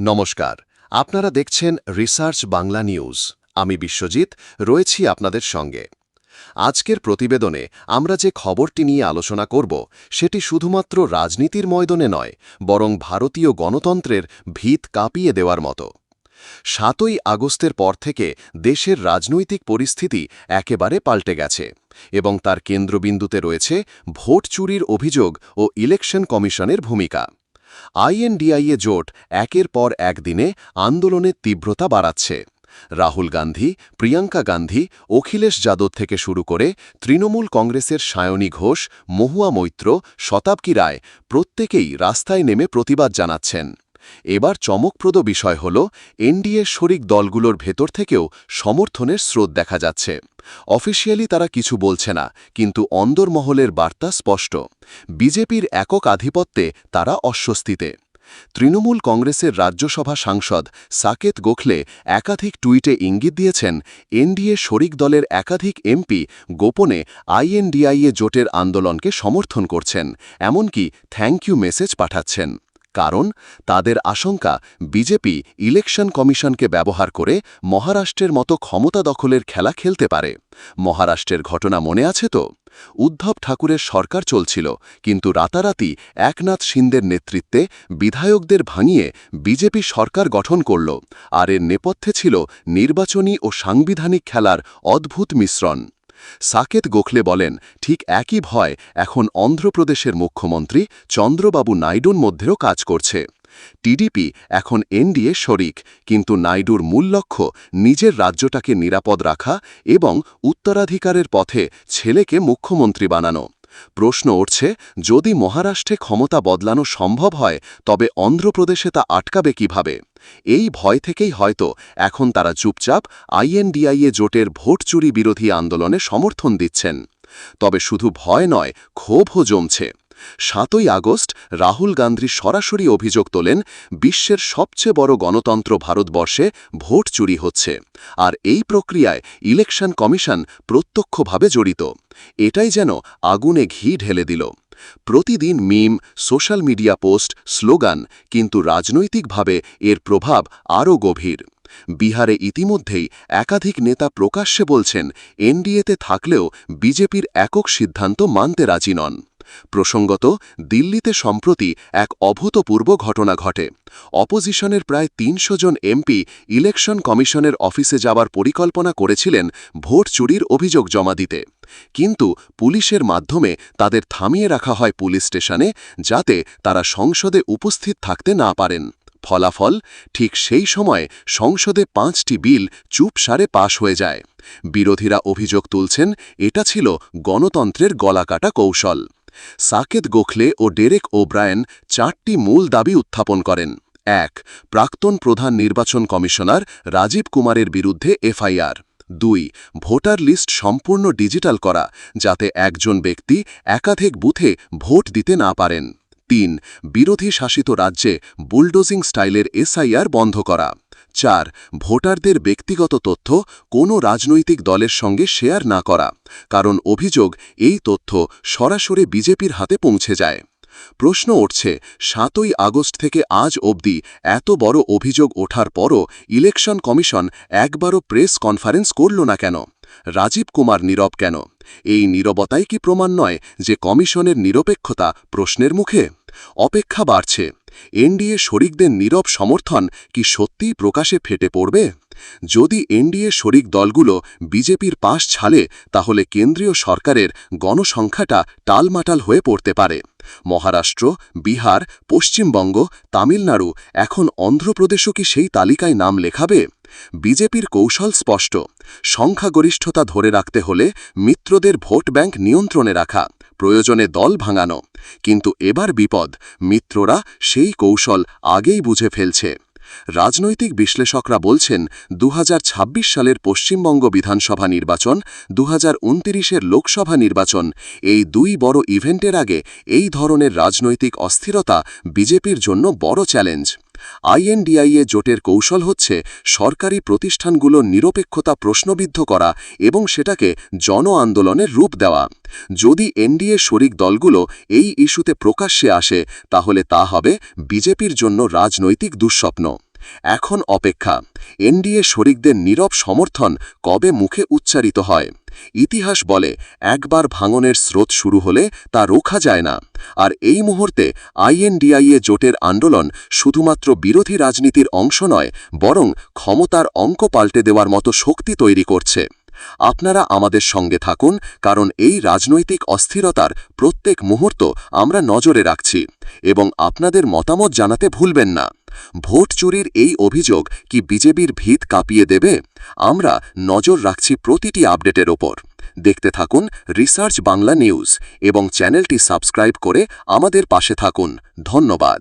নমস্কার। আপনারা দেখছেন রিসার্চ বাংলা নিউজ। আমি বিশ্বজিৎ, রয়েছি আপনাদের সঙ্গে। আজকের প্রতিবেদনে আমরা যে খবরটি নিয়ে আলোচনা করব, সেটি শুধুমাত্র রাজনীতির ময়দনে নয়, বরং ভারতীয় গণতন্ত্রের ভিত কাঁপিয়ে দেওয়ার মতো। সাতই আগস্টের পর থেকে দেশের রাজনৈতিক পরিস্থিতি একেবারে পাল্টে গেছে এবং তার কেন্দ্রবিন্দুতে রয়েছে ভোট চুরির অভিযোগ ও ইলেকশন কমিশনের ভূমিকা। আইএনডিআইএ জোট একের পর একদিনে আন্দোলনের তীব্রতা বাড়াচ্ছে। রাহুল গান্ধী, প্রিয়াঙ্কা গান্ধী, অখিলেশ যাদব থেকে শুরু করে তৃণমূল কংগ্রেসের সায়নী ঘোষ, মহুয়া মৈত্র শতাব্দী রায় প্রত্যেকেই রাস্তায় নেমে প্রতিবাদ জানাচ্ছেন। এবার চমকপ্রদ বিষয় হল, এনডিএ শরিক দলগুলোর ভেতর থেকেও সমর্থনের স্রোত দেখা যাচ্ছে। অফিসিয়ালি তারা কিছু বলছে না, কিন্তু অন্দরমহলের বার্তা স্পষ্ট। বিজেপির একক আধিপত্যে তারা অস্বস্তিতে। তৃণমূল কংগ্রেসের রাজ্যসভা সাংসদ সাকেত গোখলে একাধিক টুইটে ইঙ্গিত দিয়েছেন, এনডিএ শরিক দলের একাধিক এমপি গোপনে আইএনডিআইএ জোটের আন্দোলনকে সমর্থন করছেন, এমনকি থ্যাংক ইউ মেসেজ পাঠাচ্ছেন। কারণ তাদের আশঙ্কা, বিজেপি ইলেকশন কমিশনকে ব্যবহার করে মহারাষ্ট্রের মতো ক্ষমতা দখলের খেলা খেলতে পারে। মহারাষ্ট্রের ঘটনা মনে আছে তো? উদ্ধব ঠাকুরের সরকার চলছিল, কিন্তু রাতারাতি একনাথ সিন্দের নেতৃত্বে বিধায়কদের ভাঙিয়ে বিজেপি সরকার গঠন করল, আর এর নেপথ্যে ছিল নির্বাচনী ও সাংবিধানিক খেলার অদ্ভুত মিশ্রণ। সাকেত গোখলে বলেন, ঠিক একই ভয় এখন অন্ধ্রপ্রদেশের মুখ্যমন্ত্রী চন্দ্রবাবু নাইডুর মধ্যেও কাজ করছে। টিডিপি এখন এনডিএ শরিক, কিন্তু নাইডুর মূল লক্ষ্য নিজের রাজ্যটাকে নিরাপদ রাখা এবং উত্তরাধিকারের পথে ছেলেকে মুখ্যমন্ত্রী বানানো। প্রশ্ন উঠছে, যদি মহারাষ্ট্রে ক্ষমতা বদলানো সম্ভব হয়, তবে অন্ধ্রপ্রদেশে তা আটকাবে কীভাবে? এই ভয় থেকেই হয়তো এখন তারা চুপচাপ আইএনডিআইএ জোটের ভোট চুরি বিরোধী আন্দোলনে সমর্থন দিচ্ছেন। তবে শুধু ভয় নয়, ক্ষোভও জমছে। সাতই আগস্ট রাহুল গান্ধী সরাসরি অভিযোগ তোলেন, বিশ্বের সবচেয়ে বড় গণতন্ত্র ভারতবর্ষে ভোট চুরি হচ্ছে। আর এই প্রক্রিয়ায় ইলেকশন কমিশন প্রত্যক্ষভাবে জড়িত। এটাই যেন আগুনে ঘি ঢেলে দিল। প্রতিদিন meme social media post slogan কিন্তু রাজনৈতিকভাবে এর প্রভাব আরও গভীর। বিহারে ইতিমধ্যেই একাধিক নেতা প্রকাশ্যে বলছেন, এনডিএতে থাকলেও বিজেপির একক সিদ্ধান্ত মানতে রাজি নন। প্রসঙ্গত, দিল্লিতে সম্প্রতি এক অভূতপূর্ব ঘটনা ঘটে। অপোজিশনের প্রায় তিনশো জন এমপি ইলেকশন কমিশনের অফিসে যাওয়ার পরিকল্পনা করেছিলেন ভোট চুরির অভিযোগ জমা দিতে। কিন্তু পুলিশের মাধ্যমে তাদের থামিয়ে রাখা হয় পুলিশ স্টেশনে যাতে তারা সংসদে উপস্থিত থাকতে না পারেন। ফলাফল ঠিক সেই সময় সংসদে পাঁচটি বিল চুপসারে পাশ হয়ে যায়। বিরোধীরা অভিযোগ তুলছেন এটা ছিল গণতন্ত্রের গলাকাটা কৌশল। সাকেত গোখলে ও ডেরেক ওব্রায়েন চারটি মূল দাবি উত্থাপন করেন। এক, প্রাক্তন প্রধান নির্বাচন কমিশনার রাজীব কুমারের বিরুদ্ধে এফআইআর। দুই, ভোটার লিস্ট সম্পূর্ণ ডিজিটাল করা যাতে একজন ব্যক্তি একাধিক বুথে ভোট দিতে না পারেন। তিন, বিরোধী শাসিত রাজ্যে বুলডোজিং স্টাইলের এসআইআর বন্ধ করা। চার, ভোটারদের ব্যক্তিগত তথ্য কোনো রাজনৈতিক দলের সঙ্গে শেয়ার না করা, কারণ অভিযোগ এই তথ্য সরাসরি বিজেপির হাতে পৌঁছে যায়। প্রশ্ন উঠছে, সাতই আগস্ট থেকে আজ অবধি এত বড় অভিযোগ ওঠার পরও ইলেকশন কমিশন একবারও প্রেস কনফারেন্স করল না কেন? রাজীব কুমার নীরব কেন? এই নীরবতাই কি প্রমাণ নয় যে কমিশনের নিরপেক্ষতা প্রশ্নের মুখে? অপেক্ষা বাড়ছে। এনডিএ শরিকদের নীরব সমর্থন কি সত্যিই প্রকাশে ফেটে পড়বে? যদি এনডিএ শরিক দলগুলো বিজেপির পাশ ছালে তাহলে কেন্দ্রীয় সরকারের গণসংখ্যাটা টালমাটাল হয়ে পড়তে পারে। মহারাষ্ট্র, বিহার, পশ্চিমবঙ্গ, তামিলনাড়ু এখন অন্ধ্রপ্রদেশও কি সেই তালিকায় নাম লেখাবে? বিজেপির কৌশল স্পষ্ট। সংখ্যাগরিষ্ঠতা ধরে রাখতে হলে মিত্রদের ভোট ব্যাংক নিয়ন্ত্রণে রাখা, প্রয়োজনে দল ভাঙানো। কিন্তু এবার বিপদ, মিত্ররা সেই কৌশল আগেই বুঝে ফেলছে। রাজনৈতিক বিশ্লেষকরা বলছেন দু হাজার ছাব্বিশ সালের পশ্চিমবঙ্গ বিধানসভা নির্বাচন দু হাজার লোকসভা নির্বাচন, এই দুই বড় ইভেন্টের আগে এই ধরনের রাজনৈতিক অস্থিরতা বিজেপির জন্য বড় চ্যালেঞ্জ। আইএনডিআইএ জোটের কৌশল হচ্ছে সরকারি প্রতিষ্ঠানগুলোর নিরপেক্ষতা প্রশ্নবিদ্ধ করা এবং সেটাকে জন আন্দোলনের রূপ দেওয়া। যদি এনডিএ শরিক দলগুলো এই ইস্যুতে প্রকাশ্যে আসে, তাহলে তা হবে বিজেপির জন্য রাজনৈতিক দুঃস্বপ্ন। এখন অপেক্ষা। এনডিএ শরিকদের নীরব সমর্থন কবে মুখে উচ্চারিত হয়? ইতিহাস বলে, একবার ভাঙনের স্রোত শুরু হলে তা রোখা যায় না। আর এই মুহূর্তে আইএনডিআইএ জোটের আন্দোলন শুধুমাত্র বিরোধী রাজনীতির অংশ নয়, বরং ক্ষমতার অঙ্ক পাল্টে দেওয়ার মতো শক্তি তৈরি করছে। আপনারা আমাদের সঙ্গে থাকুন, কারণ এই রাজনৈতিক অস্থিরতার প্রত্যেক মুহূর্ত আমরা নজরে রাখছি, এবং আপনাদের মতামত জানাতে ভুলবেন না। ভোট চুরির এই অভিযোগ কি বিজেপির ভিত কাঁপিয়ে দেবে? আমরা নজর রাখছি প্রতিটি আপডেটের ওপর। দেখতে থাকুন রিসার্চ বাংলা নিউজ এবং চ্যানেলটি সাবস্ক্রাইব করে আমাদের পাশে থাকুন। ধন্যবাদ।